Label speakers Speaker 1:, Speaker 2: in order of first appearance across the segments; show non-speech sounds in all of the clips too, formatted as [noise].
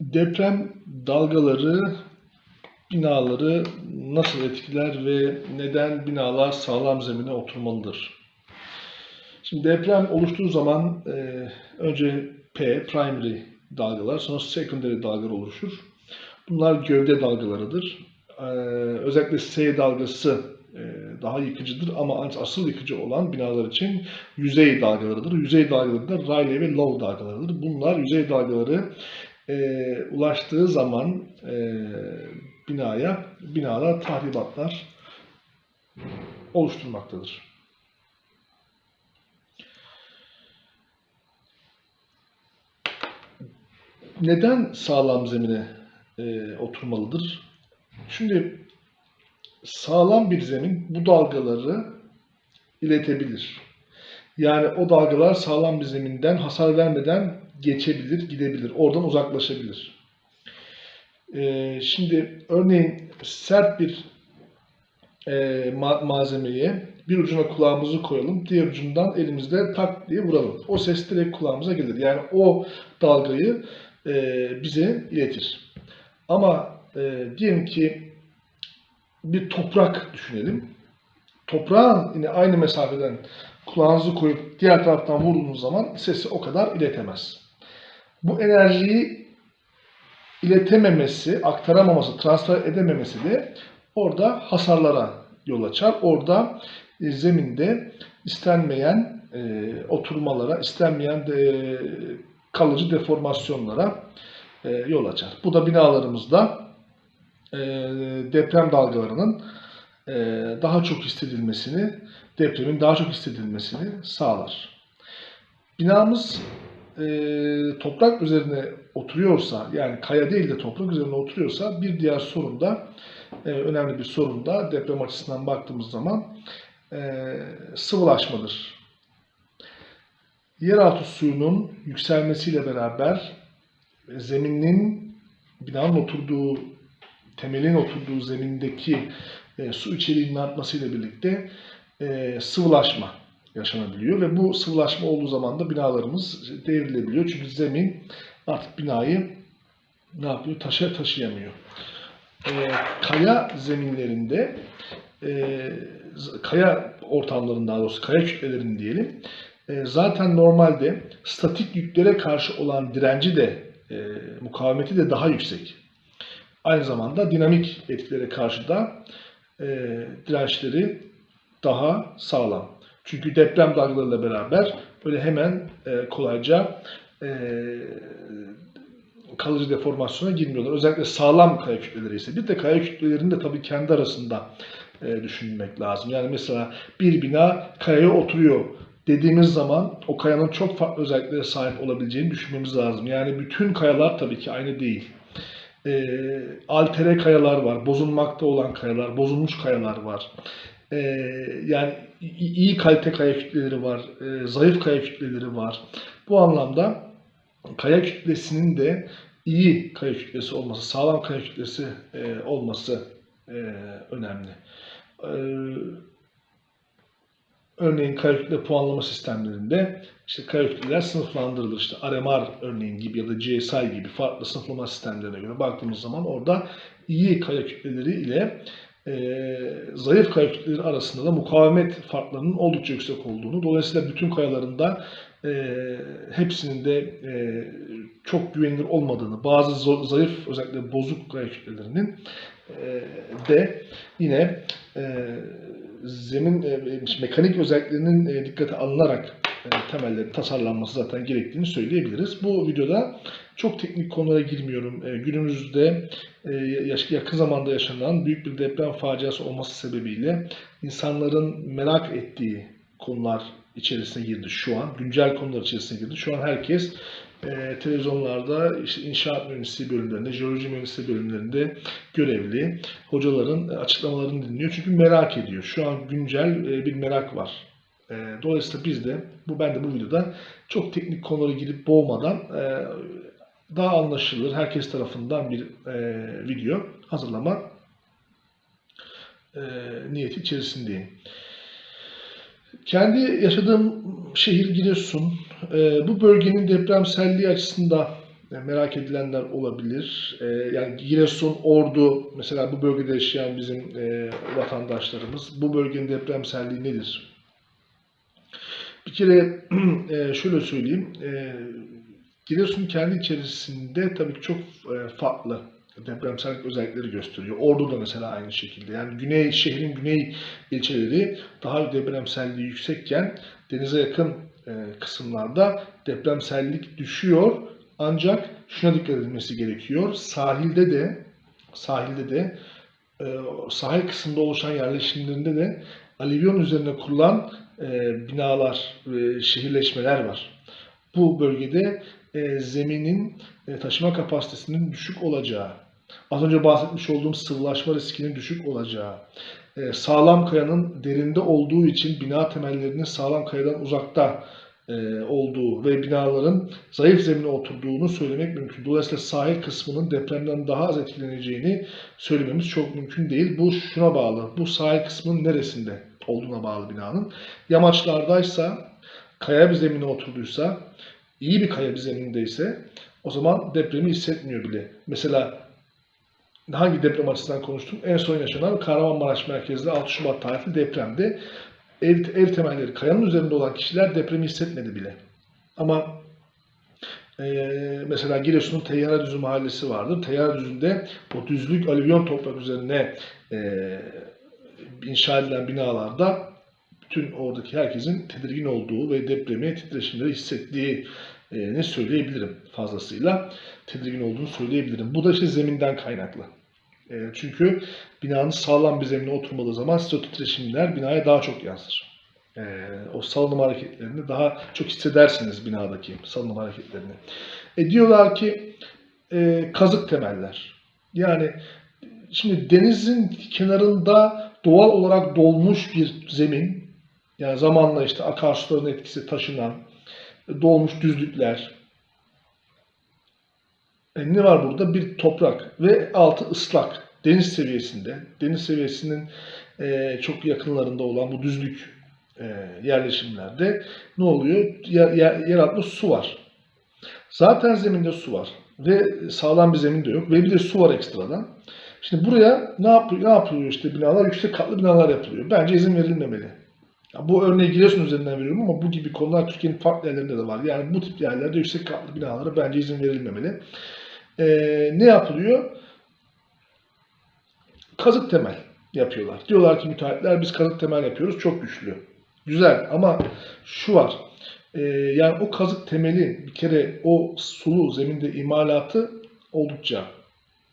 Speaker 1: Deprem dalgaları binaları nasıl etkiler ve neden binalar sağlam zemine oturmalıdır? Şimdi deprem oluştuğu zaman e, önce P, primary dalgalar, sonra secondary dalgalar oluşur. Bunlar gövde dalgalarıdır. E, özellikle S dalgası e, daha yıkıcıdır ama asıl yıkıcı olan binalar için yüzey dalgalarıdır. Yüzey dalgaları da Rayleigh ve Low dalgalarıdır. Bunlar yüzey dalgaları e, ulaştığı zaman e, binaya, binalar tahribatlar oluşturmaktadır. Neden sağlam zemine e, oturmalıdır? Şimdi sağlam bir zemin bu dalgaları iletebilir. Yani o dalgalar sağlam bir zeminden hasar vermeden geçebilir, gidebilir. Oradan uzaklaşabilir. Ee, şimdi örneğin sert bir e, ma- malzemeye bir ucuna kulağımızı koyalım, diğer ucundan elimizde tak diye vuralım. O ses direkt kulağımıza gelir. Yani o dalgayı e, bize iletir. Ama e, diyelim ki bir toprak düşünelim. Toprağın yine aynı mesafeden kulağınızı koyup diğer taraftan vurduğunuz zaman sesi o kadar iletemez. Bu enerjiyi iletememesi, aktaramaması, transfer edememesi de orada hasarlara yol açar. Orada e, zeminde istenmeyen e, oturmalara, istenmeyen de, kalıcı deformasyonlara e, yol açar. Bu da binalarımızda e, deprem dalgalarının daha çok hissedilmesini, depremin daha çok hissedilmesini sağlar. Binamız e, toprak üzerine oturuyorsa, yani kaya değil de toprak üzerine oturuyorsa bir diğer sorun da, e, önemli bir sorun da deprem açısından baktığımız zaman e, sıvılaşmadır. Yeraltı suyunun yükselmesiyle beraber e, zeminin binanın oturduğu, temelin oturduğu zemindeki e, su içeriğinin artmasıyla birlikte e, sıvılaşma yaşanabiliyor ve bu sıvılaşma olduğu zaman da binalarımız devrilebiliyor. Çünkü zemin artık binayı ne yapıyor? Taşa taşıyamıyor. E, kaya zeminlerinde e, kaya ortamlarında daha doğrusu kaya kütlelerinin diyelim e, zaten normalde statik yüklere karşı olan direnci de e, mukavemeti de daha yüksek. Aynı zamanda dinamik etkilere karşı da e, dirençleri daha sağlam. Çünkü deprem dalgalarıyla beraber böyle hemen e, kolayca e, kalıcı deformasyona girmiyorlar. Özellikle sağlam kaya kütleleri ise. Bir de kaya kütlelerini de tabii kendi arasında e, düşünmek lazım. Yani mesela bir bina kayaya oturuyor dediğimiz zaman o kayanın çok farklı özelliklere sahip olabileceğini düşünmemiz lazım. Yani bütün kayalar tabii ki aynı değil. E, altere kayalar var, bozulmakta olan kayalar, bozulmuş kayalar var. E, yani iyi kalite kaya kütleleri var, e, zayıf kaya kütleleri var. Bu anlamda kaya kütlesinin de iyi kaya kütlesi olması, sağlam kaya kütlesi e, olması e, önemli. E, örneğin kaya kütle puanlama sistemlerinde işte kütleler sınıflandırılır. İşte RMR örneğin gibi ya da GSI gibi farklı sınıflama sistemlerine göre baktığımız zaman orada iyi kaya ile e, zayıf kaya arasında da mukavemet farklarının oldukça yüksek olduğunu, dolayısıyla bütün kayalarında e, hepsinin de e, çok güvenilir olmadığını, bazı zayıf özellikle bozuk kaya e, de yine e, zemin e, mekanik özelliklerinin e, dikkate alınarak e, temellerin tasarlanması zaten gerektiğini söyleyebiliriz. Bu videoda çok teknik konulara girmiyorum. E, günümüzde e, yakın zamanda yaşanan büyük bir deprem faciası olması sebebiyle insanların merak ettiği konular içerisine girdi şu an. Güncel konular içerisine girdi. Şu an herkes televizyonlarda işte inşaat mühendisliği bölümlerinde, jeoloji mühendisliği bölümlerinde görevli hocaların açıklamalarını dinliyor. Çünkü merak ediyor. Şu an güncel bir merak var. E, dolayısıyla biz de, bu ben de bu videoda çok teknik konulara girip boğmadan e, daha anlaşılır, herkes tarafından bir e, video hazırlama e, niyeti içerisindeyim. Kendi yaşadığım şehir Giresun. E, bu bölgenin depremselliği açısından e, merak edilenler olabilir. E, yani Giresun, Ordu mesela bu bölgede yaşayan bizim e, vatandaşlarımız bu bölgenin depremselliği nedir? Bir kere [clears throat] e, şöyle söyleyeyim. E, Giresun kendi içerisinde tabii çok e, farklı depremsellik özellikleri gösteriyor. Ordu da mesela aynı şekilde. Yani güney şehrin güney ilçeleri daha depremselliği yüksekken denize yakın e, kısımlarda depremsellik düşüyor. Ancak şuna dikkat edilmesi gerekiyor. Sahilde de sahilde de e, sahil kısmında oluşan yerleşimlerinde de alüvyon üzerine kurulan e, binalar ve şehirleşmeler var. Bu bölgede e, zeminin e, taşıma kapasitesinin düşük olacağı, az önce bahsetmiş olduğum sıvılaşma riskinin düşük olacağı, e, sağlam kayanın derinde olduğu için bina temellerinin sağlam kayadan uzakta e, olduğu ve binaların zayıf zemine oturduğunu söylemek mümkün. Dolayısıyla sahil kısmının depremden daha az etkileneceğini söylememiz çok mümkün değil. Bu şuna bağlı. Bu sahil kısmının neresinde olduğuna bağlı binanın. Yamaçlardaysa, kaya bir zemine oturduysa, iyi bir kaya bir zemindeyse o zaman depremi hissetmiyor bile. Mesela hangi deprem açısından konuştum? En son yaşanan Kahramanmaraş merkezli 6 Şubat tarihli depremde ev, ev temelleri kayanın üzerinde olan kişiler depremi hissetmedi bile. Ama e, mesela Giresun'un Teyyare Düzü mahallesi vardır. Teyyare Düzü'nde o düzlük alüvyon toprak üzerine e, inşa edilen binalarda bütün oradaki herkesin tedirgin olduğu ve depremi titreşimleri hissettiği ne söyleyebilirim fazlasıyla tedirgin olduğunu söyleyebilirim. Bu da işte zeminden kaynaklı. E, çünkü binanın sağlam bir zemine oturmadığı zaman size titreşimler binaya daha çok yansır. E, o salınım hareketlerini daha çok hissedersiniz binadaki salınım hareketlerini. E, diyorlar ki e, kazık temeller. Yani şimdi denizin kenarında doğal olarak dolmuş bir zemin, yani zamanla işte akarsuların etkisi taşınan, dolmuş düzlükler. E, ne var burada? Bir toprak ve altı ıslak. Deniz seviyesinde. Deniz seviyesinin e, çok yakınlarında olan bu düzlük e, yerleşimlerde ne oluyor? Yer, yer, yer altında su var. Zaten zeminde su var ve sağlam bir zemin de yok ve bir de su var ekstradan. Şimdi buraya ne yapıyor? Ne yapılıyor işte binalar? Yüksek katlı binalar yapılıyor. Bence izin verilmemeli. Ya bu örneği Giresun üzerinden veriyorum ama bu gibi konular Türkiye'nin farklı yerlerinde de var. Yani bu tip yerlerde yüksek katlı binalara bence izin verilmemeli. Ee, ne yapılıyor? Kazık temel yapıyorlar. Diyorlar ki müteahhitler biz kazık temel yapıyoruz çok güçlü. Güzel ama şu var. Ee, yani o kazık temeli bir kere o sulu zeminde imalatı oldukça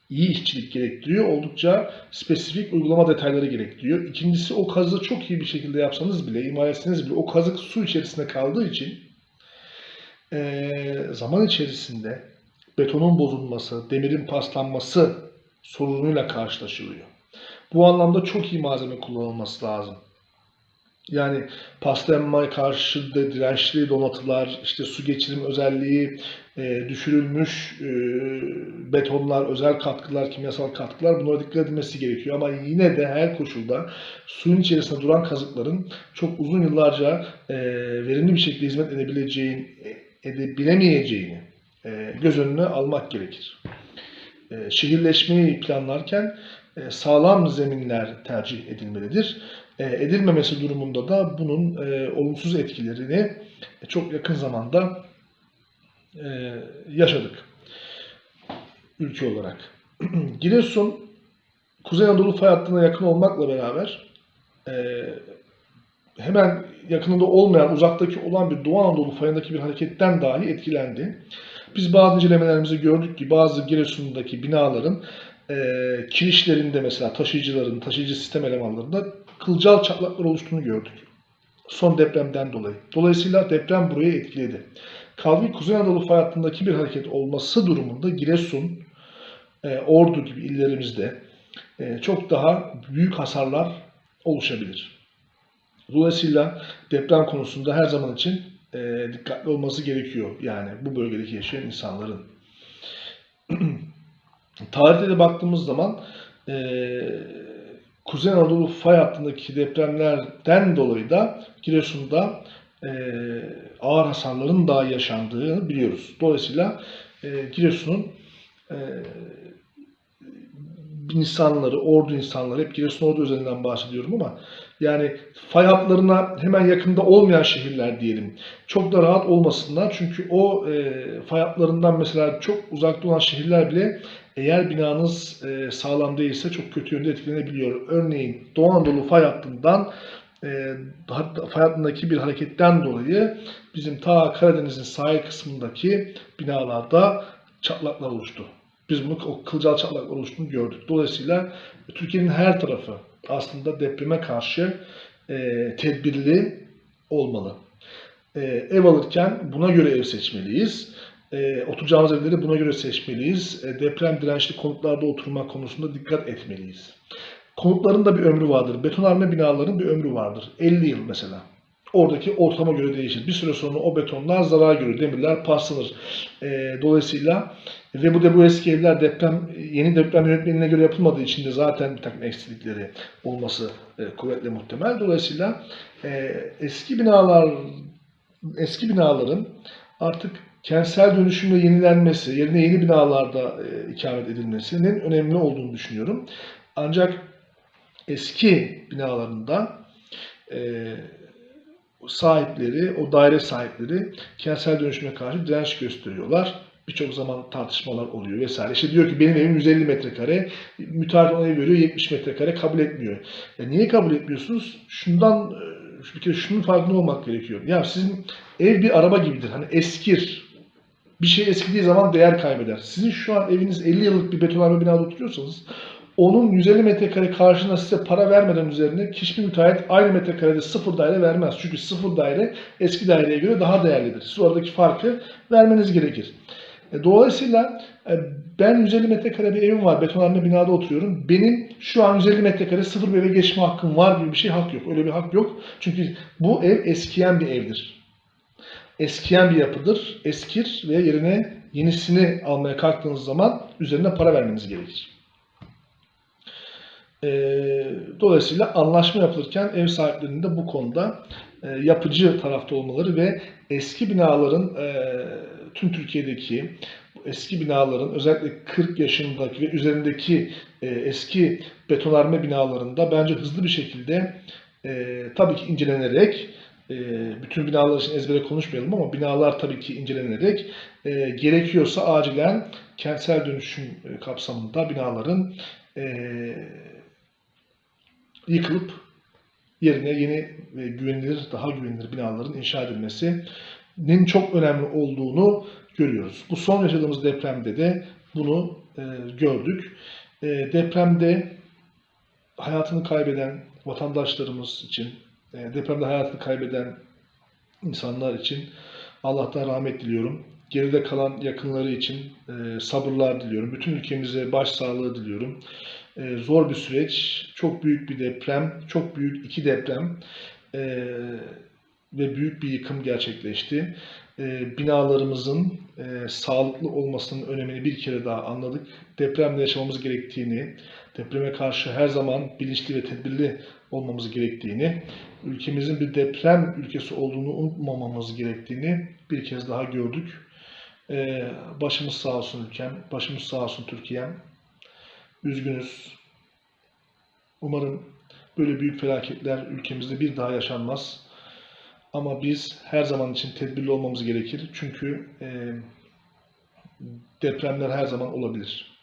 Speaker 1: iyi işçilik gerektiriyor. Oldukça spesifik uygulama detayları gerektiriyor. İkincisi o kazı çok iyi bir şekilde yapsanız bile, imal bile o kazık su içerisinde kaldığı için e, zaman içerisinde betonun bozulması, demirin paslanması sorunuyla karşılaşılıyor. Bu anlamda çok iyi malzeme kullanılması lazım. Yani paslanmaya karşı da dirençli donatılar, işte su geçirim özelliği e, düşürülmüş e, betonlar, özel katkılar, kimyasal katkılar bunlara dikkat edilmesi gerekiyor. Ama yine de her koşulda suyun içerisinde duran kazıkların çok uzun yıllarca e, verimli bir şekilde hizmet edebileceğini, edebilemeyeceğini e, göz önüne almak gerekir. E, şehirleşmeyi planlarken e, sağlam zeminler tercih edilmelidir. E, edilmemesi durumunda da bunun e, olumsuz etkilerini çok yakın zamanda e, yaşadık ülke olarak. [clears throat] Giresun, Kuzey Anadolu fay hattına yakın olmakla beraber e, hemen yakınında olmayan, uzaktaki olan bir Doğu Anadolu fayındaki bir hareketten dahi etkilendi. Biz bazı incelemelerimizi gördük ki bazı Giresun'daki binaların e, kirişlerinde mesela taşıyıcıların, taşıyıcı sistem elemanlarında kılcal çatlaklar oluştuğunu gördük. Son depremden dolayı. Dolayısıyla deprem burayı etkiledi. Kaldı ki Kuzey Anadolu fay hattındaki bir hareket olması durumunda Giresun, e, Ordu gibi illerimizde e, çok daha büyük hasarlar oluşabilir. Dolayısıyla deprem konusunda her zaman için e, dikkatli olması gerekiyor. Yani bu bölgedeki yaşayan insanların. [clears throat] Tarihte de baktığımız zaman e, Kuzey Anadolu fay hattındaki depremlerden dolayı da Giresun'da e, ağır hasarların daha yaşandığını biliyoruz. Dolayısıyla e, Giresun'un e, insanları, ordu insanları, hep Giresun ordu üzerinden bahsediyorum ama yani fay hatlarına hemen yakında olmayan şehirler diyelim. Çok da rahat olmasınlar çünkü o e, fay hatlarından mesela çok uzakta olan şehirler bile eğer binanız e, sağlam değilse çok kötü yönde etkilenebiliyor. Örneğin Doğu Anadolu fay hattından e, fay hattındaki bir hareketten dolayı bizim ta Karadeniz'in sahil kısmındaki binalarda çatlaklar oluştu. Biz bunu o kılcal çatlaklar oluştuğunu gördük. Dolayısıyla Türkiye'nin her tarafı aslında depreme karşı e, tedbirli olmalı. E, ev alırken buna göre ev seçmeliyiz. E, oturacağımız evleri buna göre seçmeliyiz. E, deprem dirençli konutlarda oturma konusunda dikkat etmeliyiz. Konutların da bir ömrü vardır. Betonarme binaların bir ömrü vardır. 50 yıl mesela. Oradaki ortama göre değişir. Bir süre sonra o betonlar zarar görür, demirler paslanır. E, dolayısıyla ve bu da bu eski evler deprem yeni deprem yönetmeliğine göre yapılmadığı için de zaten bir takım eksiklikleri olması e, kuvvetle muhtemel. Dolayısıyla e, eski binalar eski binaların artık kentsel dönüşümle yenilenmesi, yerine yeni binalarda e, ikamet edilmesinin önemli olduğunu düşünüyorum. Ancak eski binalarında e, sahipleri, o daire sahipleri kentsel dönüşüme karşı direnç gösteriyorlar. Birçok zaman tartışmalar oluyor vesaire. İşte diyor ki benim evim 150 metrekare, müteahhit ona veriyor 70 metrekare kabul etmiyor. Ya niye kabul etmiyorsunuz? Şundan e, bir kere şunun farkında olmak gerekiyor. Ya sizin ev bir araba gibidir. Hani eskir. Bir şey eskidiği zaman değer kaybeder. Sizin şu an eviniz 50 yıllık bir betonarme binada oturuyorsanız onun 150 metrekare karşına size para vermeden üzerine hiçbir müteahhit aynı metrekarede sıfır daire vermez. Çünkü sıfır daire eski daireye göre daha değerlidir. Siz oradaki farkı vermeniz gerekir. E, Dolayısıyla e, ben 150 metrekare bir evim var, betonarme binada oturuyorum. Benim şu an 150 metrekare sıfır bir eve geçme hakkım var gibi bir şey hak yok. Öyle bir hak yok. Çünkü bu ev eskiyen bir evdir. Eskiyen bir yapıdır, eskir ve yerine yenisini almaya kalktığınız zaman üzerine para vermeniz gerekir. E, Dolayısıyla anlaşma yapılırken ev sahiplerinin de bu konuda e, yapıcı tarafta olmaları ve eski binaların e, tüm Türkiye'deki eski binaların özellikle 40 yaşındaki ve üzerindeki e, eski betonarme binalarında bence hızlı bir şekilde e, tabii ki incelenerek e, bütün binalar için ezbere konuşmayalım ama binalar tabii ki incelenerek e, gerekiyorsa acilen kentsel dönüşüm e, kapsamında binaların e, yıkılıp yerine yeni ve güvenilir, daha güvenilir binaların inşa edilmesinin çok önemli olduğunu görüyoruz. Bu son yaşadığımız depremde de bunu e, gördük. E, depremde hayatını kaybeden vatandaşlarımız için, e, depremde hayatını kaybeden insanlar için Allah'tan rahmet diliyorum. Geride kalan yakınları için e, sabırlar diliyorum. Bütün ülkemize başsağlığı diliyorum. E, zor bir süreç, çok büyük bir deprem, çok büyük iki deprem e, ve büyük bir yıkım gerçekleşti. E, binalarımızın e, sağlıklı olmasının önemini bir kere daha anladık. Depremde yaşamamız gerektiğini, depreme karşı her zaman bilinçli ve tedbirli olmamız gerektiğini, ülkemizin bir deprem ülkesi olduğunu unutmamamız gerektiğini bir kez daha gördük. Ee, başımız sağ olsun ülkem, başımız sağ olsun Türkiye'm. Üzgünüz. Umarım böyle büyük felaketler ülkemizde bir daha yaşanmaz. Ama biz her zaman için tedbirli olmamız gerekir. Çünkü e, depremler her zaman olabilir.